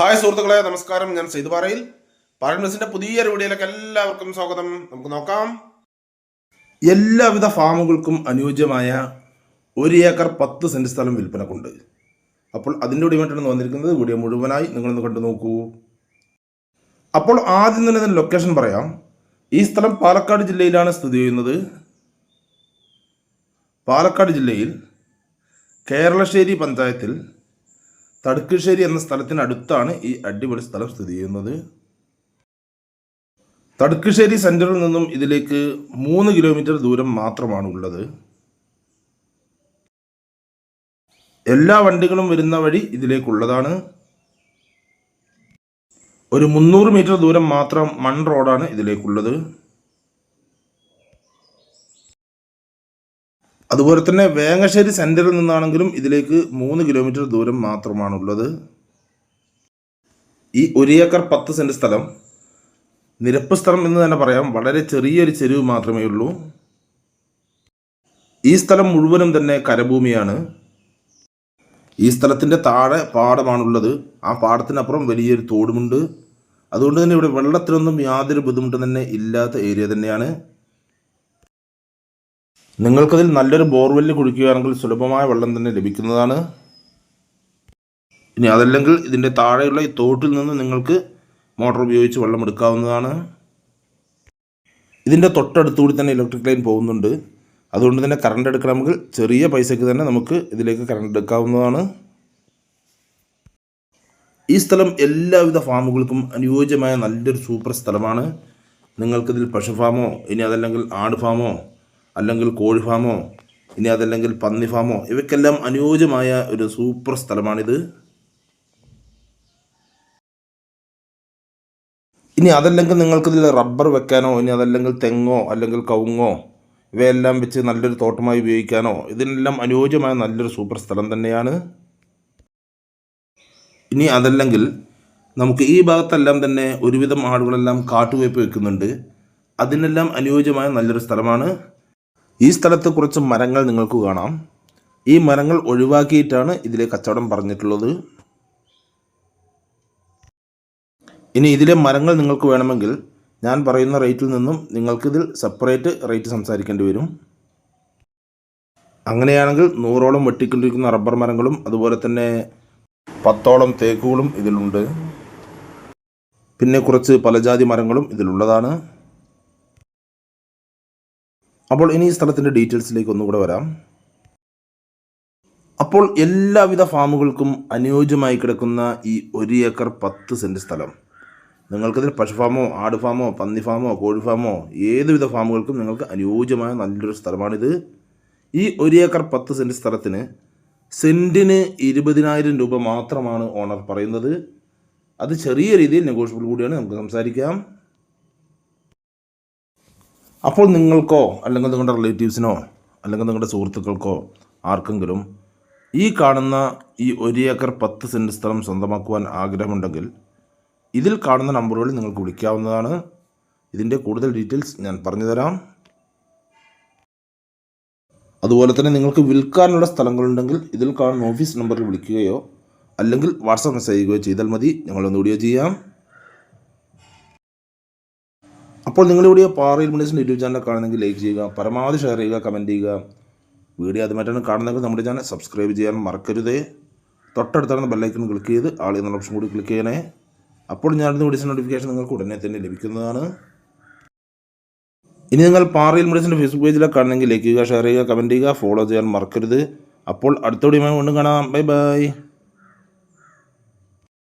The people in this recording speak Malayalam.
ഹായ് സുഹൃത്തുക്കളെ നമസ്കാരം. ഞാൻ സെയ്ത് പാറയിൽ. പാരൻസിന്റെ പുതിയൊരു വീഡിയോയിലേക്ക് എല്ലാവർക്കും സ്വാഗതം. നമുക്ക് നോക്കാം. എല്ലാവിധ ഫാമുകൾക്കും അനുയോജ്യമായ ഒരു ഏക്കർ പത്ത് സെന്റ് സ്ഥലം വിൽപ്പനക്കുണ്ട്. അപ്പോൾ അതിന്റെ കൂടിയുമായിട്ടാണ് വന്നിരിക്കുന്നത്. വീഡിയോ മുഴുവനായി നിങ്ങളൊന്ന് കണ്ടു നോക്കൂ. അപ്പോൾ ആദ്യം തന്നെ ഇതിന്റെ ലൊക്കേഷൻ പറയാം. ഈ സ്ഥലം പാലക്കാട് ജില്ലയിലാണ് സ്ഥിതി ചെയ്യുന്നത്. പാലക്കാട് ജില്ലയിൽ കേരളശ്ശേരി പഞ്ചായത്തിൽ തടുക്കശ്ശേരി എന്ന സ്ഥലത്തിനടുത്താണ് ഈ അടിപൊളി സ്ഥലം സ്ഥിതി ചെയ്യുന്നത്. തടുക്കശ്ശേരി സെന്ററിൽ നിന്നും ഇതിലേക്ക് മൂന്ന് കിലോമീറ്റർ ദൂരം മാത്രമാണ് ഉള്ളത്. എല്ലാ വണ്ടികളും വരുന്ന വഴി ഇതിലേക്കുള്ളതാണ്. ഒരു മുന്നൂറ് മീറ്റർ ദൂരം മാത്രം മൺ റോഡാണ് ഇതിലേക്കുള്ളത്. അതുപോലെ തന്നെ വേങ്ങശ്ശേരി സെന്ററിൽ നിന്നാണെങ്കിലും ഇതിലേക്ക് മൂന്ന് കിലോമീറ്റർ ദൂരം മാത്രമാണുള്ളത്. ഈ ഒരു ഏക്കർ പത്ത് സെന്റ് സ്ഥലം. നിരപ്പ് സ്ഥലം എന്ന് തന്നെ പറയാം. വളരെ ചെറിയൊരു ചെരുവ് മാത്രമേ ഉള്ളൂ. ഈ സ്ഥലം മുഴുവനും തന്നെ കരഭൂമിയാണ്. ഈ സ്ഥലത്തിന്റെ താഴെ പാടമാണുള്ളത്. ആ പാടത്തിനപ്പുറം വലിയൊരു തോടുമുണ്ട്. അതുകൊണ്ട് തന്നെ ഇവിടെ വെള്ളത്തിനൊന്നും യാതൊരു ബുദ്ധിമുട്ടും തന്നെ ഇല്ലാത്ത ഏരിയ തന്നെയാണ്. നിങ്ങൾക്കതിൽ നല്ലൊരു ബോർവെല്ല് കുടിക്കുകയാണെങ്കിൽ സുലഭമായ വെള്ളം തന്നെ ലഭിക്കുന്നതാണ്. ഇനി അതല്ലെങ്കിൽ ഇതിന്റെ താഴെയുള്ള ഈ തോട്ടിൽ നിന്ന് നിങ്ങൾക്ക് മോട്ടോർ ഉപയോഗിച്ച് വെള്ളം എടുക്കാവുന്നതാണ്. ഇതിന്റെ തൊട്ടടുത്തുകൂടി തന്നെ ഇലക്ട്രിക് ലൈൻ പോകുന്നുണ്ട്. അതുകൊണ്ട് തന്നെ കറണ്ട് എടുക്കണമെങ്കിൽ ചെറിയ പൈസയ്ക്ക് തന്നെ നമുക്ക് ഇതിലേക്ക് കറണ്ട് എടുക്കാവുന്നതാണ്. ഈ സ്ഥലം എല്ലാവിധ ഫാമുകൾക്കും അനുയോജ്യമായ നല്ലൊരു സൂപ്പർ സ്ഥലമാണ്. നിങ്ങൾക്കിതിൽ പശു ഫാമോ ഇനി അതല്ലെങ്കിൽ ആട് ഫാമോ അല്ലെങ്കിൽ കോഴി ഫാമോ ഇനി അതല്ലെങ്കിൽ പന്നി ഫാമോ ഇവയ്ക്കെല്ലാം അനുയോജ്യമായ ഒരു സൂപ്പർ സ്ഥലമാണിത്. ഇനി അതല്ലെങ്കിൽ നിങ്ങൾക്കിതിൽ റബ്ബർ വെക്കാനോ ഇനി അതല്ലെങ്കിൽ തെങ്ങോ അല്ലെങ്കിൽ കവുങ്ങോ ഇവയെല്ലാം വെച്ച് നല്ലൊരു തോട്ടമായി ഉപയോഗിക്കാനോ ഇതിനെല്ലാം അനുയോജ്യമായ നല്ലൊരു സൂപ്പർ സ്ഥലം തന്നെയാണ്. ഇനി അതല്ലെങ്കിൽ നമുക്ക് ഈ ഭാഗത്തെല്ലാം തന്നെ ഒരുവിധം ആടുകളെല്ലാം കാട്ടുവയ്പ് വെക്കുന്നുണ്ട്. അതിനെല്ലാം അനുയോജ്യമായ നല്ലൊരു സ്ഥലമാണ് ഈ സ്ഥലത്ത് കുറച്ച് മരങ്ങൾ നിങ്ങൾക്ക് കാണാം. ഈ മരങ്ങൾ ഒഴിവാക്കിയിട്ടാണ് ഇതിലെ കച്ചവടം പറഞ്ഞിട്ടുള്ളത്. ഇനി ഇതിലെ മരങ്ങൾ നിങ്ങൾക്ക് വേണമെങ്കിൽ ഞാൻ പറയുന്ന റേറ്റിൽ നിന്നും നിങ്ങൾക്കിതിൽ സെപ്പറേറ്റ് റേറ്റ് സംസാരിക്കേണ്ടി വരും. അങ്ങനെയാണെങ്കിൽ നൂറോളം വെട്ടിക്കൊണ്ടിരിക്കുന്ന റബ്ബർ മരങ്ങളും അതുപോലെ തന്നെ പത്തോളം തേക്കുകളും ഇതിലുണ്ട്. പിന്നെ കുറച്ച് പലജാതി മരങ്ങളും ഇതിലുള്ളതാണ്. അപ്പോൾ ഇനി ഈ സ്ഥലത്തിന്റെ ഡീറ്റെയിൽസിലേക്ക് ഒന്നുകൂടെ വരാം. അപ്പോൾ എല്ലാവിധ ഫാമുകൾക്കും അനുയോജ്യമായി കിടക്കുന്ന ഈ ഒരു ഏക്കർ പത്ത് സെന്റ് സ്ഥലം. നിങ്ങൾക്കതിൽ പശു ഫാമോ ആട് ഫാമോ പന്നി ഫാമോ കോഴി ഫാമോ ഏതുവിധ ഫാമുകൾക്കും നിങ്ങൾക്ക് അനുയോജ്യമായ നല്ലൊരു സ്ഥലമാണിത്. ഈ ഒരു ഏക്കർ പത്ത് സെന്റ് സ്ഥലത്തിന് സെന്റിന് ഇരുപതിനായിരം രൂപ മാത്രമാണ് ഓണർ പറയുന്നത്. അത് ചെറിയ രീതിയിൽ നെഗോഷ്യബിൾ കൂടിയാണ് നമുക്ക് സംസാരിക്കാം. അപ്പോൾ നിങ്ങൾക്കോ അല്ലെങ്കിൽ നിങ്ങളുടെ റിലേറ്റീവ്സിനോ അല്ലെങ്കിൽ നിങ്ങളുടെ സുഹൃത്തുക്കൾക്കോ ആർക്കെങ്കിലും ഈ കാണുന്ന ഈ ഒരു ഏക്കർ പത്ത് സെന്റ് സ്ഥലം സ്വന്തമാക്കുവാൻ ആഗ്രഹമുണ്ടെങ്കിൽ ഇതിൽ കാണുന്ന നമ്പറുകളിൽ നിങ്ങൾക്ക് വിളിക്കാവുന്നതാണ്. ഇതിന്റെ കൂടുതൽ ഡീറ്റെയിൽസ് ഞാൻ പറഞ്ഞുതരാം. അതുപോലെ തന്നെ നിങ്ങൾക്ക് വിൽക്കാനുള്ള സ്ഥലങ്ങളുണ്ടെങ്കിൽ ഇതിൽ കാണുന്ന ഓഫീസ് നമ്പറിൽ വിളിക്കുകയോ അല്ലെങ്കിൽ വാട്സാപ്പ് മെസ്സേജ് ചെയ്യുകയോ ചെയ്താൽ മതി. ഞങ്ങളൊന്ന് വീഡിയോ ചെയ്യാം. അപ്പോൾ നിങ്ങളിവിടെ പാറയിൽ മണീസിന്റെ യൂട്യൂബ് ചാനൽ കാണുന്നെങ്കിൽ ലൈക്ക് ചെയ്യുക പരമാവധി ഷെയർ ചെയ്യുക കമന്റ് ചെയ്യുക. വീഡിയോ അതുമായിട്ടാണ് കാണുന്നതെങ്കിൽ നമ്മുടെ ചാനൽ സബ്സ്ക്രൈബ് ചെയ്യാൻ മറക്കരുതേ. തൊട്ടടുത്താണ് ബെല്ലൈക്കൺ ക്ലിക്ക് ചെയ്ത് ആൾ എന്നുള്ള ഓപ്ഷൻ കൂടി ക്ലിക്ക് ചെയ്യണേ. അപ്പോൾ ഞാനിന്ന് വിളിച്ച നോട്ടിഫിക്കേഷൻ നിങ്ങൾക്ക് ഉടനെ തന്നെ ലഭിക്കുന്നതാണ്. ഇനി നിങ്ങൾ പാറയിൽ മെഡിസിന്റെ ഫേസ്ബുക്ക് പേജിലൊക്കെ കാണുന്നെങ്കിൽ ലൈക്ക് ചെയ്യുക ഷെയർ ചെയ്യുക കമന്റ് ചെയ്യുക ഫോളോ ചെയ്യാൻ മറക്കരുത്. അപ്പോൾ അടുത്ത വീഡിയോ വീണ്ടും കാണാം. Bye bye